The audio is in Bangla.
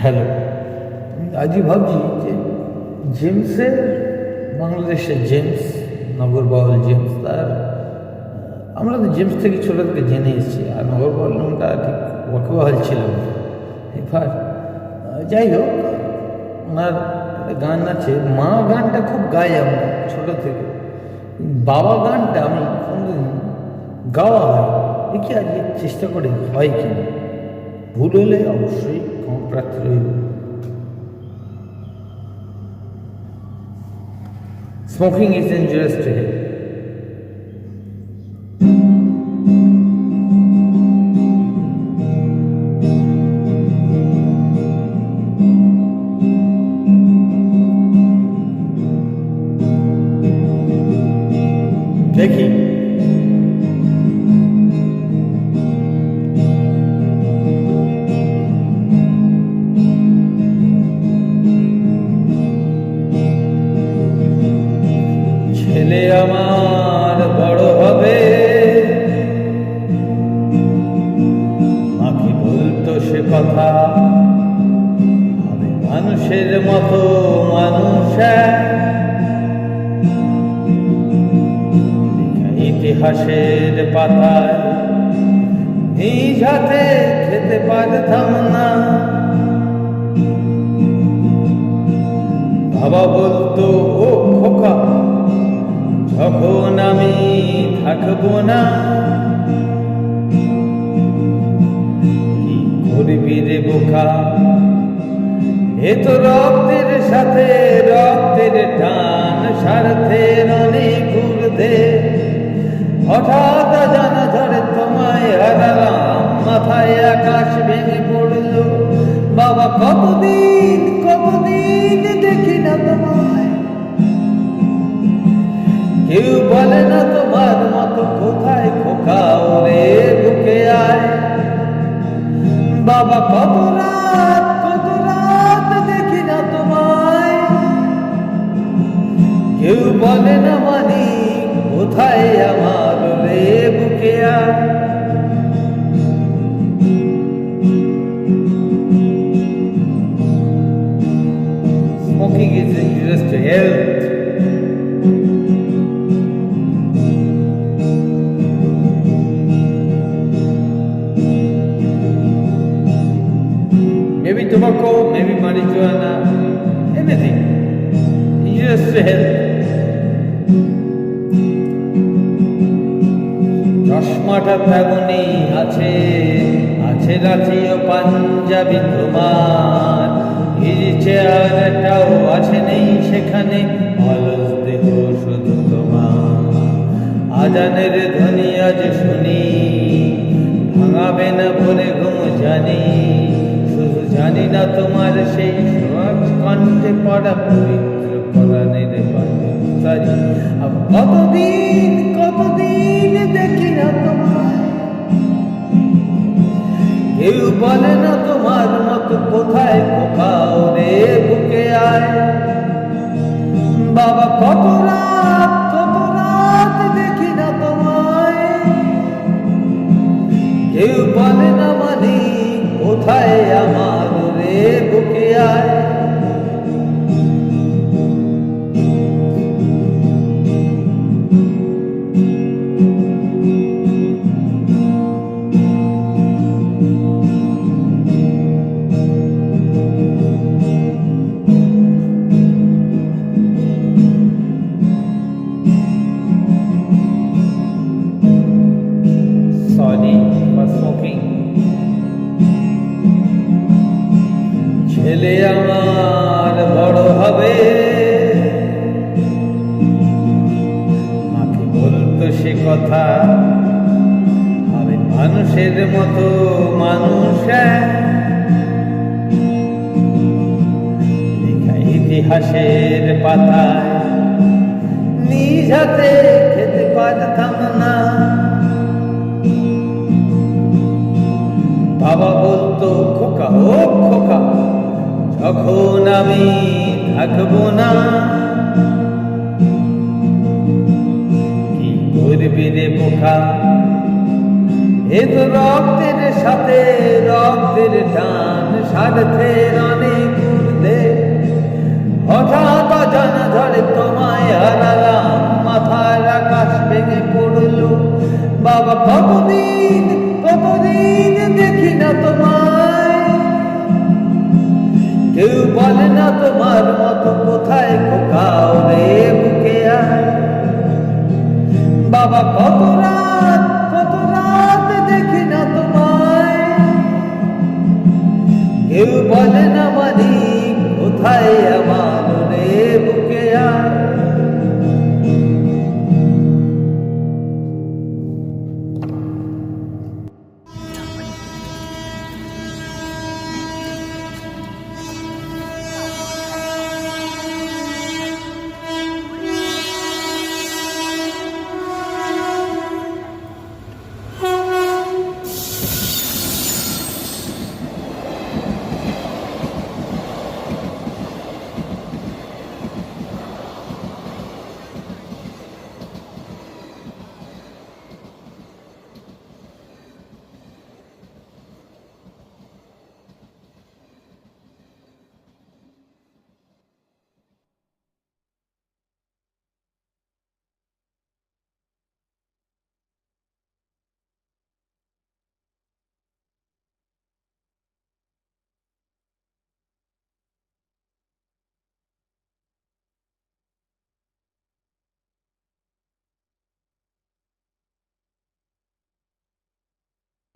হ্যালো। আজই ভাবছি যে জেমসের বাংলাদেশের জেমস নগরবাউল জেমস, তার আমরা তো জেমস থেকে ছোটো থেকে জেনে এসেছি, আর নগরবাউল নামটা ঠিক ওয়াকিবহাল ছিল এবার যাই হোক, ওনার গান আছে, মা গানটা খুব গাই আমরা ছোটো থেকে। বাবা গানটা আমি কোনোদিন গাওয়া হয় দেখি আজকে চেষ্টা করে হয় কিনা। ভুল হলে অবশ্যই com patrulha. Smoking is dangerous to health. देखिए ছেলে আমার বড় হবে। মাকে বলতো সে কথা, আমি মানুষের মতো মানুষ ইতিহাসের পাতায় নিজ হাতে খেতে পারতাম না। বাবা বলতো যখন আমি থাকব না? করবি রে বোকা? এ তো রক্তের সাথে রক্তের টান, স্বার্থের অনেক ঊর্ধ্বে। হঠাৎ জানা ঝড়ে তোমায় হারালাম, মাথায় আকাশ ভেঙে পড়ল। বাবা, কতদিন কেউ বলে না তোমার মতো কোথায় খোকা ওরে বুকে আয়। বাবা, কত রাত কত রাত দেখি না তোমায়। কেউ বলে না মানি কোথায় আমার রে বুকে আয়। Smoking is dangerous to health. Maybe tobacco, maybe marijuana, anything. Dangerous to health. চশমাটা তেমনি আছে আছে রাজিও পাঞ্জাবি তোমার এই চেয়ারটাও আছে নেই সেখানে অলস দেহ শুধু তোমার আজানের ধ্বনি আজ শুনি ভাঙাবে না ভরে ঘুম জানি জানি না তোমার সেই কণ্ঠে পড়া পবিত্র কোরআনের সরি কতদিন কতদিন দেখি না তোমায়। কেউ বলে না তোমার মতো কোথায় কোথাও রে বুকে আয়। বাবা, কত রাত কত রাত দেখি না তোমায়। কেউ বলে না মানি কোথায় আমার রে বুকে আয় Sorry for smoking. ছেলে আমার, বড় হবে। মাকে বলতো সে কথা, আমি মানুষের মতো মানুষ ইতিহাসের পাতায় নিজ হাতে খেতে পারতাম না। বাবা বলতো, খোকা ও খোকা যখন আমি থাকব না। কি করবি রে বোকা এ তো রক্তের সাথে রক্তের টান, স্বার্থের অনেক ঊর্ধ্বে। হঠাৎ অজানা ঝড়ে তোমায় হারালাম, মাথার আকাশ ভেঙে পড়ল। বাবা কতদিন কেউ বলে না তোমার মতো কোথায় কোকাও রে বুকে আয়। বাবা, কত রাত কত রাত দেখি না তোমায়। কেউ বলে না মানি কোথায় আমার